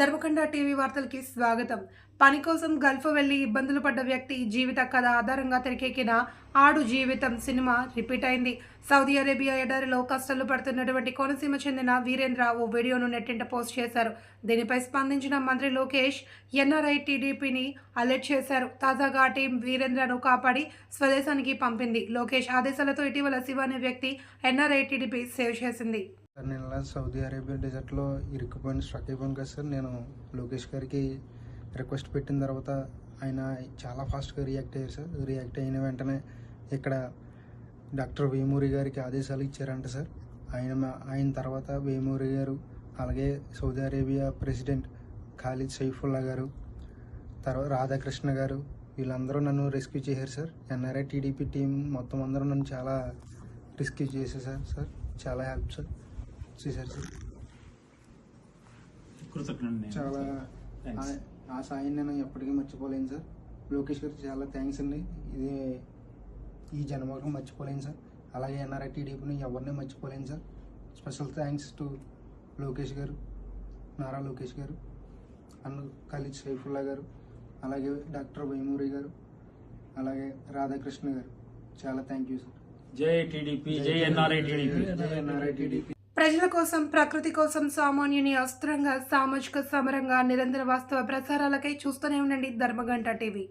ధర్మకండ TV వార్తలకి స్వాగతం. పని కోసం గల్ఫ్ వెళ్ళి ఇబ్బందులు పడ్డ వ్యక్తి జీవిత కథ ఆధారంగా తెరకెక్కిన ఆడు జీవితం సినిమా రిపీట్ అయింది. సౌదీ అరేబియా ఎడారిలో కష్టాలు పడుతున్నటువంటి కోనసీమ చెందిన వీరేంద్ర ఓ వీడియోను నెట్టింట పోస్ట్ చేశారు. దీనిపై స్పందించిన మంత్రి లోకేష్ ఎన్ఆర్ఐ టీడీపీని అలర్ట్ చేశారు. తాజాగా టీం వీరేంద్రను కాపాడి స్వదేశానికి పంపింది. లోకేష్ ఆదేశాలతో ఇటీవల శివ అనే వ్యక్తి ఎన్ఆర్ఐ టీడీపీ సేవ్ చేసింది. సార్ నేను ఇలా సౌదీ అరేబియా డెజర్ట్లో ఇరుక్కుపోయిన స్ట్రక్ అయిపోయాను కదా సార్. నేను లోకేష్ గారికి రిక్వెస్ట్ పెట్టిన తర్వాత ఆయన చాలా ఫాస్ట్గా రియాక్ట్ అయ్యారు సార్. రియాక్ట్ అయిన వెంటనే ఇక్కడ డాక్టర్ వేమూరి గారికి ఆదేశాలు ఇచ్చారంట సార్. ఆయన ఆయన తర్వాత వేమూరి గారు అలాగే Saudi Arabia president Khalid Saifulla గారు తర్వాత రాధాకృష్ణ గారు వీళ్ళందరూ నన్ను రెస్క్యూ చేశారు సార్. ఎన్ఆర్ఐ టీడీపీ టీం మొత్తం అందరూ నన్ను చాలా రెస్క్యూ చేసేసారు సార్. చాలా హెల్ప్ సార్. చేశారు సార్. చాలా ఆ సాయం నేను ఎప్పటికీ మర్చిపోలేను సార్. లోకేష్ గారికి చాలా థ్యాంక్స్ అండి. ఇది ఈ జన్మకు మర్చిపోలేను సార్. అలాగే ఎన్ఆర్ఐ టీడీపీని ఎవరిని మర్చిపోలేను sir. Special thanks to Lokesh గారు నారా లోకేష్ గారు అండ్ ఖలీద్ సైఫుల్లా గారు అలాగే డాక్టర్ వైమూరి గారు అలాగే రాధాకృష్ణ గారు. చాలా థ్యాంక్ యూ సార్ జై టీడీపీ జై ఎన్ఆర్ఐ టీడీపీ. జై ఎన్ఆర్ఐ టీడీపీ. ప్రజల కోసం ప్రకృతి కోసం సామాన్యుని అస్త్రంగా సామాజిక సమరంగా నిరంతర వాస్తవ ప్రసారాలకై చూస్తూనే ఉండండి ధర్మగంట టీవీ.